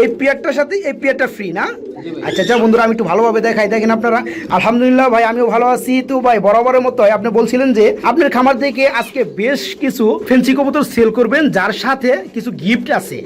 এই পেয়ারটার সাথে এই পেয়ারটা ফ্রি না? আচ্ছা আচ্ছা বন্ধুরা আমি একটু ভালোভাবে দেখাই। দেখেন আপনারা আলহামদুলিল্লাহ ভাই আমিও ভালো আছি। তো ভাই বরাবরের মতো আপনি বলছিলেন যে আপনার খামার থেকে আজকে বেশ কিছু ফেন্সি কবুতর সেল করবেন যার সাথে কিছু গিফট আছে।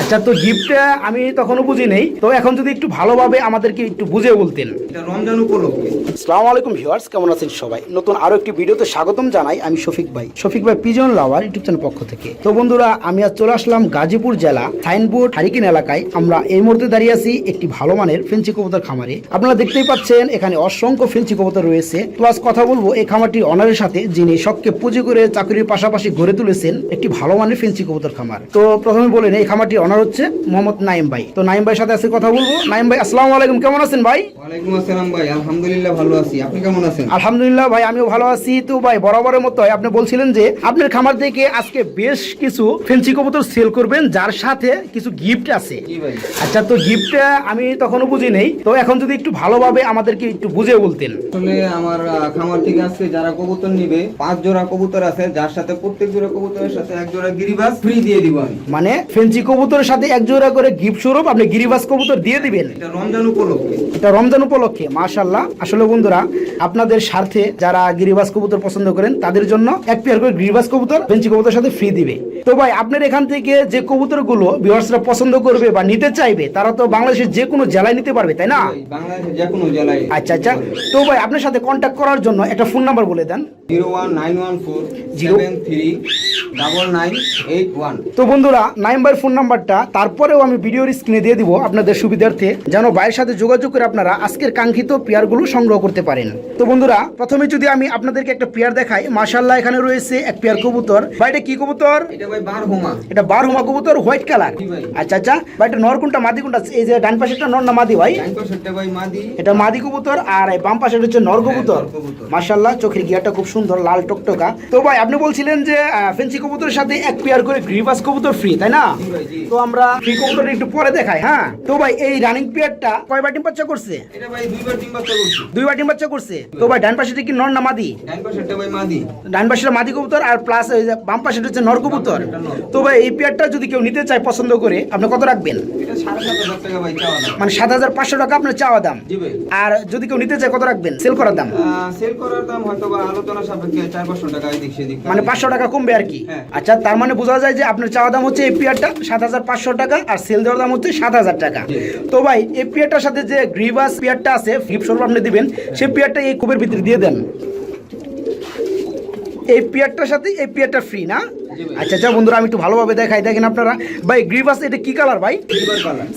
আচ্ছা তো গিফটটা আমি তখনও বুঝি নেই। তো এখন যদি একটু ভালোভাবে আমাদেরকে একটু বুঝে বলতেন। রমজান উপলক্ষে। আসসালামু আলাইকুম ভিউয়ার্স কেমন আছেন সবাই? নতুন আরও একটি ভিডিওতে স্বাগতম জানাই আমি শফিক ভাই। শফিক ভাই পিজন লাভার ইউটিউব চ্যানেল পক্ষ থেকে। তো বন্ধুরা আমি আজ চলে আসলাম গাজীপুর জেলা সাইনবোর্ড হারিকেন এলাকায়। আমরা এই মুহূর্তে দাঁড়িয়ে আছি একটি ভালো মানের ফেন্সি কবুতর খামারে। আপনারা দেখতেই পাচ্ছেন এখানে অসংখ্য ফেন্সি কবুতর রয়েছে। আজ কথা বলব এই খামারটির অনারের সাথে যিনি শখকে পুঁজি করে চাকরির পাশাপাশি গড়ে তুলেছেন একটি ভালো মানের ফেন্সি কবুতর খামার। তো প্রথমে বলেন এই খামারটির অনার হচ্ছে মোহাম্মদ নাইম ভাই। তো নাইম ভাইয়ের সাথে আজকে কথা বলব। নাইম ভাই আসসালামু আলাইকুম কেমন আছেন ভাই? ওয়ালাইকুম আসসালাম ভাই আলহামদুলিল্লাহ ভালো আছি। আপনি কেমন আছেন? আলহামদুলিল্লাহ ভাই আমিও ভালো আছি। তো ভাই বরাবরের মতো আপনি বলছিলেন যে আপনার খামার থেকে আজকে বেশ কিছু ফেন্সি কবুতর সেল করবেন যার সাথে কিছু গিফট আছে। ভাই আচ্ছা তো গিফটটা আমি তখনও বুঝি নেই। তো এখন যদি একটু ভালোভাবে আমাদেরকে একটু বুঝে বলতেন। আসলে আমার খামার থেকে আজকে যারা কবুতর নিবে পাঁচ জোড়া কবুতর আছে যার সাথে প্রত্যেক জোড়া কবুতরের সাথে এক জোড়া গিরিবাস ফ্রি দিয়ে দিব আমি। মানে ফেন্সি কবুতরের সাথে এক জোড়া করে গিফট স্বরূপ আপনি গিরিবাস কবুতর দিয়ে দিবেন? এটা রমজান উপলক্ষে। এটা রমজান উপলক্ষে মাশাল্লাহ আসলে বন্ধুরা আপনাদের স্বার্থে যারা গিরিবাস কবুতর পছন্দ করেন তাদের জন্য এক পেয়ার করে গিরিবাস কবুতর ফেন্সি কবুতর সাথে ফ্রি দিবে। তো ভাই আপনার এখান থেকে যে কবুতরগুলো ভিউয়ার্সরা পছন্দ করবে বা নিতে চাইবে তারা তো বাংলাদেশের যে কোনো জেলায় নিতে পারবে তাই না? বাংলাদেশের যে কোনো জেলায় আচ্ছা আচ্ছা। তো ভাই আপনার সাথে কন্ট্যাক্ট করার জন্য একটা ফোন নাম্বার বলে দেন। Zero one nine one four zero three double nine eight one তো বন্ধুরা নাইম্বার ফোন নাম্বারটা তারপরেও আমি ভিডিওর স্ক্রিনে দিয়ে দিব আপনাদের সুবিধার্থে যেন ভাইয়ের সাথে যোগাযোগ করে আপনারা আজকের কাঙ্ক্ষিত পেয়ারগুলো সংগ্রহ করতে পারেন। তো বন্ধুরা প্রথমে যদি আমি আপনাদেরকে একটা পেয়ার দেখাই মাশাল্লাহ এখানে রয়েছে এক পেয়ার কবুতর। এটা কি কবুতর? এটা বার হোমা কবুতর হোয়াইট কালার। আচ্ছা আচ্ছা ভাই এটা নর কোনটা মাদি কোনটা? এই যে ডান পাশেটা নর না মাদি ভাই? এটা মাদি কবুতর আর এই বাম পাশে হচ্ছে নর কবুতর নর কবুতর। মাশাল্লাহ চোখের গিয়াটা খুব সুন্দর লাল টকটকা। তো ভাই আপনি বলছিলেন যে আহ, ফেন্সি কবুতরের সাথে এক পেয়ার করে গ্রিবাস কবুতর ফ্রি তাই না। তো আমরা ফ্রি কবুতরটা একটু পরে দেখাই হ্যাঁ? তো ভাই এই রানিং পেয়ারটা কয় বাটিম বাচ্চা করছে? এটা ভাই দুইবার ডিম বাচ্চা করছি। দুই বাটিম বাচ্চা করছে? তো ভাই ডান পাশেটা কি নর না মাদি? ডান পাশেটা মাদি। কবুতর আর প্লাস বাম পাশেটা হচ্ছে নর কবুতর। তো ভাই এই পেয়ারটা যদি কেউ নিতে চায় পছন্দ করে আপনি কত রাখবেন? মানে সাত হাজার পাঁচশো টাকা আপনার চাওয়া দাম। আর যদি কেউ নিতে চায় কত রাখবেন? সেল করার দাম? সেল করার দাম হয়তো আলোচনা সাপেক্ষে চার পাঁচশো টাকা মানে পাঁচশো টাকা কমবে আর কি। আচ্ছা তার মানে বোঝা যায় যে আপনার চাওয়া দাম হচ্ছে এই পেয়ারটা সাত হাজার পাঁচশো টাকা আর সেল দেওয়ার দাম হচ্ছে সাত হাজার টাকা। তো ভাই এই পেয়ারটার সাথে যে গ্রিভাস পেয়ারটা আছে ফিপ স্বরূপ আপনি দিবেন সেই পেয়ারটা এই কুপের ভিতরে দিয়ে দেন। এই পেয়ারটার সাথে এই পেয়ারটা ফ্রি না? আচ্ছা আচ্ছা বন্ধুরা আমি একটু ভালোভাবে দেখাই দেখেন আপনারা। ভাই গ্রিভাস এটা কি কালার ভাই?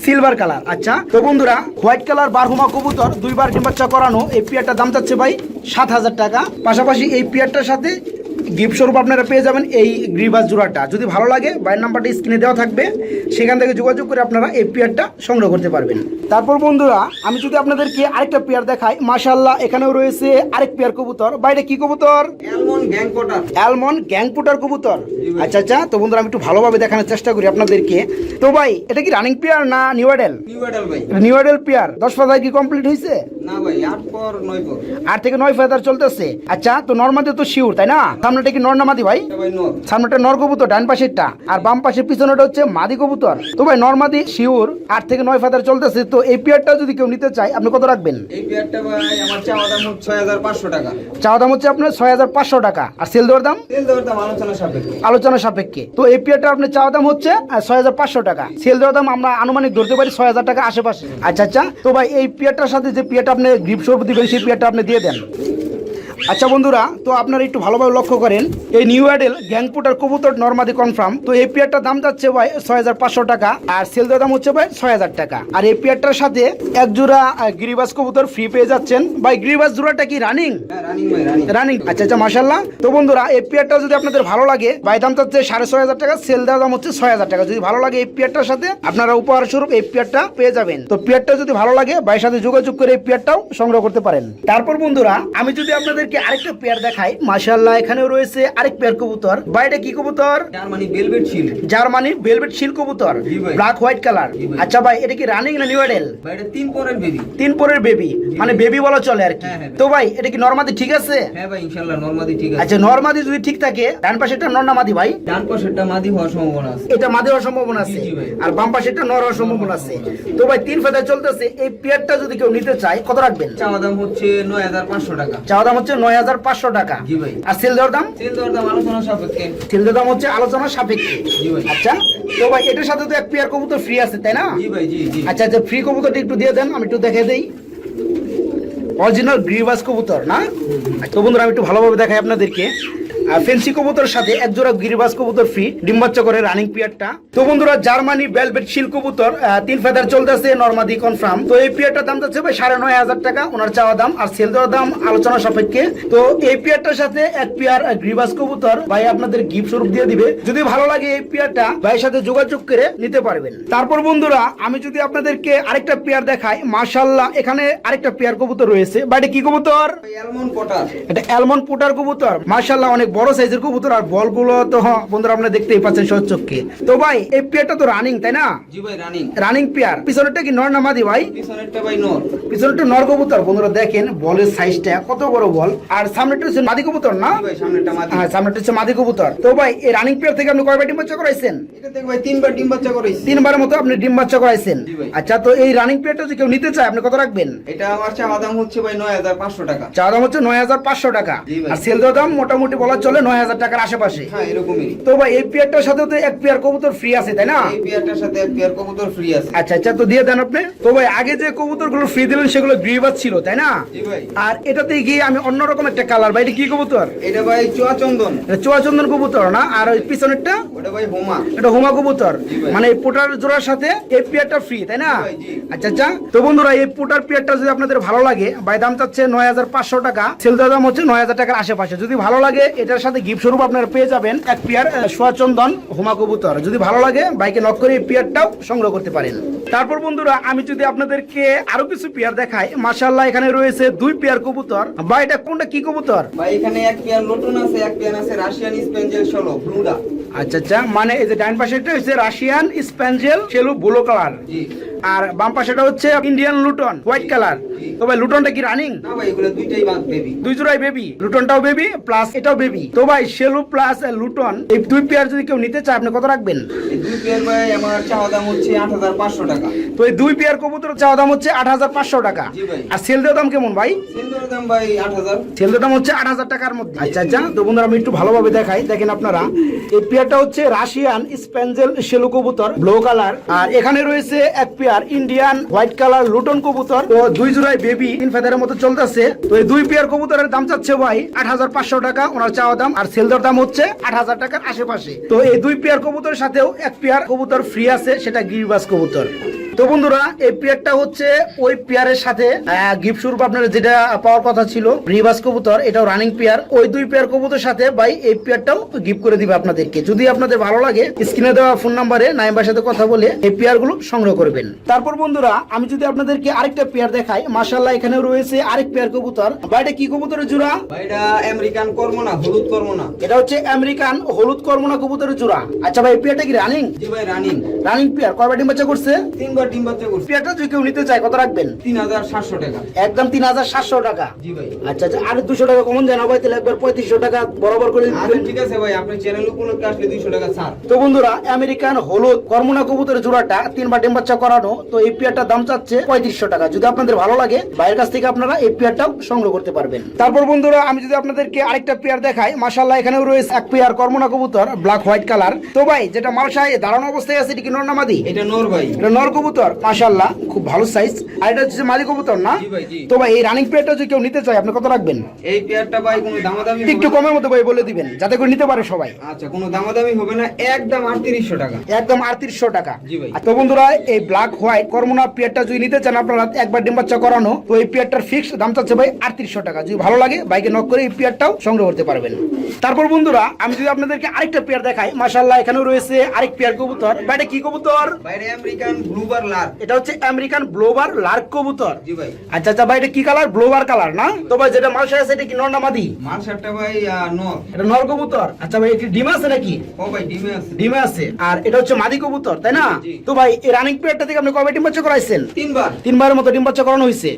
সিলভার কালার আচ্ছা। তো বন্ধুরা হোয়াইট কালার বারহুমা কবুতর দুইবার ডিম বাচ্চা করানো এই পেয়ারটার দাম চাচ্ছে ভাই সাত হাজার টাকা। পাশাপাশি এই পেয়ারটার সাথে গিফট স্বরূপ আপনারা পেয়ে যাবেন এই গ্রিবাস জোড়াটা। যদি ভালো লাগে বাইয়ের নাম্বারটা স্ক্রিনে দেওয়া থাকবে সেখান থেকে যোগাযোগ করে আপনারা এই পেয়ারটা সংগ্রহ করতে পারবেন। তারপর বন্ধুরা আমি যদি আপনাদেরকে আরেকটা পেয়ার দেখাই মাশাল্লাহ এখানেও রয়েছে আরেক পেয়ার কবুতর। বাইরে কি কবুতর? অ্যালমন্ড গ্যাংপুটার কবুতর। আচ্ছা আচ্ছা তো বন্ধুরা আমি একটু ভালোভাবে দেখানোর চেষ্টা করি আপনাদেরকে। তো ভাই এটা কি রানিং পেয়ার না new adult new adult pair দশ পাতায় কি কমপ্লিট হয়েছে? আট থেকে নয় ফেদার চলতেছে। আচ্ছা তো নর্মাদি তো শিওর তাই না? সামনেটা কি নর্নামাদি ভাই? এটা ভাই সামনেটা নর কবুতর ডান পাশেরটা। আর বাম পাশের পিছনেটা হচ্ছে মাদি কবুতর। তো ভাই নর্মাদি শিওর আট থেকে নয় ফাদার চলতেছে তো এই পেয়ারটা যদি কেউ নিতে চায় আপনি কত রাখবেন? এই পেয়ারটা ভাই আমার চাওয়া দাম হচ্ছে ছয় হাজার পাঁচশো টাকা। চাওয়া দাম হচ্ছে আপনার ছয় হাজার পাঁচশো টাকা। আর সেল দেওয়ার দাম? দেওয়ার দাম আলোচনা সাপেক্ষে। আলোচনা সাপেক্ষে। তো এই পেয়ারটা আপনার চাওয়া দাম হচ্ছে ছয় হাজার পাঁচশো টাকা। সেল দেওয়ার দাম আমরা আনুমানিক ধরতে পারি ছয় হাজার টাকা আশেপাশে। আচ্ছা আচ্ছা। তো ভাই এই পেয়ারটার সাথে যে পেয়ারটা আপনি গ্রিপ সর্ব দিবেন সেই পেয়ারটা আপনি দিয়ে দেন। আচ্ছা বন্ধুরা তো আপনারা একটু ভালোভাবে লক্ষ্য করেন এই নিউ অ্যাডেল গ্যাংপুটার কবুতর নর্মাদি কনফার্ম তো এই পেয়ারটার দাম যাচ্ছে ভাই ছয় হাজার পাঁচশো টাকা আর সেল দেওয়ার দাম হচ্ছে ভাই ছয় হাজার টাকা। আর এই পেয়ারটার সাথে এক জোড়া গিরিবাস কবুতর ফ্রি পেয়ে যাচ্ছেন। ভাই গিরিবাস জোড়াটা কি রানিং হ্যাঁ রানিং ভাই আচ্ছা আচ্ছা মাসাল্লাহ তো বন্ধুরা এই পেয়ারটা যদি আপনাদের ভালো লাগে বাই দাম চাচ্ছে সাড়ে ছয় হাজার টাকা সেল দেওয়ার দাম হচ্ছে ছয় হাজার টাকা। যদি ভালো লাগে এই পেয়ারটার সাথে আপনারা উপহার স্বরূপ এই পেয়ারটা পেয়ে যাবেন। তো পেয়ারটা যদি ভালো লাগে বাইয়ের সাথে যোগাযোগ করে এই পেয়ারটাও সংগ্রহ করতে পারেন। তারপর বন্ধুরা আমি যদি আপনাদেরকে আপনাদেরকে আরেকটা পেয়ার দেখাই। মাশাআল্লাহ এখানেও রয়েছে আরেক পেয়ার কবুতর। বাইরে কি কবুতর? জার্মানি ভেলভেট শিল কবুতর। ব্ল্যাক হোয়াইট কালার আচ্ছা ভাই এটা কি রানিং না ভাই এটা তিন পরের বেবি তিন পরের বেবি মানে বেবি বলা চলে আর কি। হ্যাঁ, হ্যাঁ। তো ভাই এটা কি নর্মাদি ঠিক আছে? হ্যাঁ ভাই ইনশাল্লাহ নর্মাদি ঠিক আছে। আচ্ছা নর্মাদি যদি ঠিক থাকে ডান পাশেটা নর না মাদি ভাই? ডান পাশেরটা মাদি হওয়ার সম্ভাবনা আছে। এটা মাদি হওয়ার সম্ভাবনা আছে। আর বাম পাশেটা নর হওয়ার সম্ভাবনা আছে। তো ভাই তিন ফেদায় চলতেছে। এই পেয়ারটা যদি কেউ নিতে চায় কত রাখবেন? চাওয়া দাম হচ্ছে নয় হাজার পাঁচশো টাকা। চাওয়া দাম হচ্ছে নয় হাজার পাঁচশো টাকা। আর সেল দেওয়ার দাম? সেল দেওয়ার দাম আলোচনা সাপেক্ষে। সেল দেওয়ার দাম হচ্ছে আলোচনা সাপেক্ষে। আচ্ছা তো ভাই এটার সাথে তো এক পেয়ার কবুতর ফ্রি আছে তাই না? আচ্ছা আচ্ছা ফ্রি কবুতরটা একটু দিয়ে দেন আমি একটু দেখে দেই। অরিজিনাল গ্রিবাস কবুতর না? তো বন্ধুরা আমি একটু ভালোভাবে দেখাই আপনাদেরকে। ফেন্সি কবুতরের সাথে এক জোড়া গিরিবাস কবুতর ফ্রি করে রানিং পিয়ারটা তো বন্ধুরা জার্মানি বেলভেট শিল কবুতর তিন ফেদার চলতেছে নর্মাদি কনফার্ম তো এই পিয়ারটার দাম যাচ্ছে ভাই সাড়ে নয় হাজার টাকা ওনার চাওয়া দাম আর সেল দেওয়ার দাম আলোচনা সাপেক্ষে। তো এই পিয়ারটার সাথে এক পিয়ার গ্রিবাস কবুতর ভাই আপনাদের গিফট স্বরূপ দিয়ে দিবে। যদি ভালো লাগে এই পিয়ারটা ভাইয়ের সাথে যোগাযোগ করে নিতে পারবেন। তারপর বন্ধুরা আমি যদি আপনাদেরকে আরেকটা পেয়ার দেখাই মাশাল্লাহ এখানে আরেকটা পেয়ার কবুতর রয়েছে। বাইরে কি কবুতর? এটা অ্যালমন্ড পুটার কবুতর। মাশাল্লাহ অনেক বড় সাইজের কবুতর আর বলগুলো তো বন্ধুরা আপনারা দেখতেই পাচ্ছেন চোখে তো ভাই এই পেয়ারটা তো রানিং তাই না? জি ভাই রানিং রানিং পেয়ার। পিছনেরটা কি নর না মাদি ভাই? পিছনেরটা ভাই নর। পিছনেরটা নর কবুতর বন্ধুরা দেখেন বলের সাইজটা কত বড় বল আর সামনেটা হচ্ছে মাদি কবুতর না? ভাই সামনেরটা মাদি। হ্যাঁ সামনেটা হচ্ছে মাদি কবুতর। তো ভাই এই রানিং পেয়ার থেকে আপনি কয়বার ডিম বাচ্চা করাইছেন? এটা দেখ ভাই তিনবার ডিম বাচ্চা করেছি তিনবার মতো আপনি ডিম বাচ্চা করাইছেন। আচ্ছা তো এই রানিং পেয়ারটা যদি কেউ নিতে চায় আপনি কত রাখবেন? এটা আমার চাওয়া দাম হচ্ছে ভাই নয় হাজার পাঁচশো টাকা। চা দাম হচ্ছে নয় হাজার পাঁচশো টাকা। আর সেল দাম মোটামুটি বলা চলে নয় হাজার টাকার আশেপাশে। হ্যাঁ এরকমই। তো ভাই এই পেয়ারটার সাথে তো এক পেয়ার কবুতর ফ্রি আছে তাই না? এই পেয়ারটার সাথে এক পেয়ার কবুতর ফ্রি আছে। আচ্ছা আচ্ছা তো দিয়ে দেন আপনি। তো ভাই আগে যে কবুতরগুলো ফ্রি দিলেন সেগুলো গ্রিবাস ছিল তাই না? আর এটাতে গিয়ে আমি অন্যরকম একটা কালার ভাই এটা কি কবুতর? এটা ভাই চুয়া চন্দন। এটা চুয়াচন্দন কবুতর না? আর ওই পিছনেরটা? ওটা ভাই হোমা। এটা হুমা কবুতর। মানে এই পোটার জোড়ার সাথে এই পেয়ারটা ফ্রি তাই না। আচ্ছা আচ্ছা তো বন্ধুরা এই পোটার পেয়ারটা যদি আপনাদের ভালো লাগে ভাই দাম চাচ্ছে নয় হাজার পাঁচশো টাকা সেল দাম হচ্ছে নয় হাজার টাকার আশেপাশে। যদি ভালো লাগে এটার সাথে গিফট স্বরূপ আপনারা পেয়ে যাবেন এক পেয়ার সোয়াচন্দন হুমা কবুতর। যদি ভালো লাগে, বাইকে নক করে এই পেয়ারটাও সংগ্রহ করতে পারেন। তারপর বন্ধুরা, আমি যদি আপনাদেরকে আরও কিছু পেয়ার দেখাই মাশাল্লাহ এখানে রয়েছে দুই পেয়ার কবুতর। বা এটা কোনটা, কি কবুতর? ভাই, এখানে এক পেয়ার লোটন আছে, এক পেয়ার আছে রাশিয়ান স্পেঞ্জেল সলো ব্লুডা আচ্ছা আচ্ছা মানে এই যে ডাইন পাশেটা হচ্ছে রাশিয়ান স্প্যাঞ্জেল সেলু ব্লু কালার। আর বাম পাশেটা হচ্ছে ইন্ডিয়ান লুটন হোয়াইট কালার। তো ভাই লুটনটা কি রানিং? দুই জোড়াই বেবি লুটনটাও বেবি প্লাস এটাও বেবি তো ভাই শেলু প্লাস লুটন এই দুই পেয়ার যদি কেউ নিতে চায় আপনি কত রাখবেন? দুই পেয়ার ভাই আমার চাওয়া দাম হচ্ছে আট হাজার পাঁচশো টাকা। তো এই দুই পেয়ার কবুতর চাওয়া দাম হচ্ছে আট হাজার পাঁচশো টাকা। জি ভাই। আর সেল দেওয়ার দাম কেমন ভাই? দাম ভাই আট হাজার। সেল দেওয়ার দাম হচ্ছে আট হাজার টাকার মধ্যে। আচ্ছা আচ্ছা তো বন্ধুরা আমি একটু ভালোভাবে দেখাই। দেখেন আপনারা এই পেয়ারটা হচ্ছে রাশিয়ান স্পেঞ্জেল শেলু কবুতর, ব্লু কালার। আর এখানে রয়েছে এক pair Indian white colour Lotan কবুতর। ও দুই জোড়ায় বেবি তিন ফেদারের মতো চলতেছে। তো এই দুই পেয়ার কবুতরের দাম চাচ্ছে ভাই আট হাজার পাঁচশো টাকা, ওনার চাওয়া দাম। আর সেল দাম হচ্ছে আট হাজার টাকার আশেপাশে। তো এই দুই পেয়ার কবুতরের সাথেও এক পেয়ার কবুতর ফ্রি আছে, সেটা গিরিবাস কবুতর। তো বন্ধুরা এই পেয়ারটা হচ্ছে ওই পেয়ারের সাথে গিফট স্বরূপ আপনার যেটা পাওয়ার কথা ছিল রিবাস কবুতর এটাও রানিং পেয়ার। ওই দুই পেয়ার কবুতর সাথে ভাই এই পেয়ারটাও গিফট করে দিবে আপনাদেরকে। যদি আপনাদের ভালো লাগে স্ক্রিনে দেওয়া ফোন নাম্বারে নাইবার সাথে কথা বলে এই পেয়ারগুলো সংগ্রহ করবেন। তারপর বন্ধুরা আমি যদি আপনাদেরকে আরেকটা পেয়ার দেখাই মাশাল্লাহ এখানে রয়েছে আরেক পেয়ার কবুতর। বা এটা কি কবুতরের জোড়া? এটা আমেরিকান কর্ম না হলুদ কর্ম না এটা হচ্ছে আমেরিকান হলুদ কর্মনা কবুতরের জোড়া। আচ্ছা ভাই এই পেয়ারটা কি রানিং জি ভাই রানিং রানিং পেয়ার। কয়বার ডিম বাচ্চা করছে? তিনবার। ডিম বাচ্চা করছি। পেয়ারটা যদি কেউ নিতে চায় কত রাখবেন? তিন হাজার সাতশো টাকা। একদম তিন হাজার সাতশো টাকা। জি ভাই। আচ্ছা আচ্ছা আর দুশো টাকা কমন জানা ভাই তাহলে একবার পঁয়ত্রিশশো টাকা বরাবর করে আচ্ছা ঠিক আছে ভাই আপনি চ্যানেল উপলক্ষে আসলে দুইশো টাকা ছাড়। তো বন্ধুরা আমেরিকান হলুদ কর্মনা কবুতরের জোড়াটা তিনবার ডিম বাচ্চা করানো তো এই পেয়ারটার দাম চাচ্ছে পঁয়ত্রিশশো টাকা। যদি আপনাদের ভালো লাগে বাইরের কাছ থেকে আপনারা এই পেয়ারটাও সংগ্রহ করতে পারবেন। তারপর বন্ধুরা আমি যদি আপনাদেরকে আরেকটা পেয়ার দেখাই মাশাল্লাহ এখানেও রয়েছে এক পেয়ার কর্মনা কবুতর ব্ল্যাক হোয়াইট কালার তো ভাই যেটা মালসায় দাঁড়ানো অবস্থায় আছে এটা কি এটা নোর ভাই। এটা নর কবুতর মাশাল্লাহ খুব ভালো সাইজ আর এটা হচ্ছে মাদি কবুতর না? ভাই। তো ভাই এই রানিং পেয়ারটা যদি কেউ নিতে চায় আপনি কত রাখবেন? এই পেয়ারটা ভাই কোনো দামাদামি একটু কমের মধ্যে ভাই বলে দিবেন যাতে করে নিতে পারে সবাই। আচ্ছা কোনো দামাদামি হবে না একদম আটত্রিশশো টাকা। একদম আটত্রিশশো টাকা। জি ভাই। আর তো বন্ধুরা এই ব্ল্যাক হোয়াইট কর্মনা পেয়ারটা যদি নিতে চান আপনারা একবার ডিম বাচ্চা করানো তো এই পেয়ারটার ফিক্স দাম চাচ্ছে ভাই আটত্রিশশো টাকা। যদি ভালো লাগে বাইকে নক করে এই পেয়ারটাও সংগ্রহ করতে পারবেন। তারপর বন্ধুরা আমি যদি আপনাদেরকে আরেকটা পেয়ার দেখাই মাশাল্লাহ এখানেও রয়েছে আরেক পেয়ার কবুতর। বাইরে কি কবুতর? বাইরে আমেরিকান ব্লুবার এটা হচ্ছে আমেরিকান ব্লোবার লার্ক কবুতর। জি ভাই। আচ্ছা আচ্ছা ভাই এটা কি কালার? ব্লোবার কালার না? তো ভাই যেটা আছে এটা কি নর না মাদি? মাল ভাই নর। এটা নর কবুতর? আচ্ছা ভাই এটি ডিম আছে নাকি? ও ভাই ডিমে আছে। ডিমে আছে। আর এটা হচ্ছে মাদি কবুতর তাই না? তো ভাই এই রানিং পিরিয়ডটা থেকে আপনি কবে ডিম বাচ্চা করাইছেন? তিনবার। তিনবারের মতো ডিম বাচ্চা করানো হয়েছে।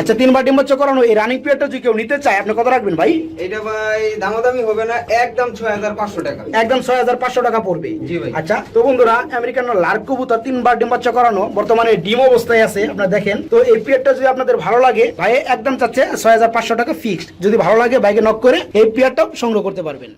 আচ্ছা তিনবার ডিম বাচ্চা করানো এই রানিং পিরিয়ডটা যদি কেউ নিতে চায় আপনি কত রাখবেন ভাই? এটা ভাই দামাদামি হবে না একদম ছয় হাজার পাঁচশো টাকা। একদম ছয় হাজার পাঁচশো টাকা পড়বে। জি ভাই। আচ্ছা তো বন্ধুরা আমেরিকান লার্ক কবুতর তিনবার ডিম বাচ্চা করানো বর্তমানে ডিম অবস্থায় আছে, আপনারা দেখেন। তো এই পিয়ারটা যদি আপনাদের ভালো লাগে ভাই একদম চাচ্ছে ছয় হাজার পাঁচশো টাকা ফিক্সড যদি ভালো লাগে বাইকে নক করে এই পিয়ারটাও সংগ্রহ করতে পারবেন।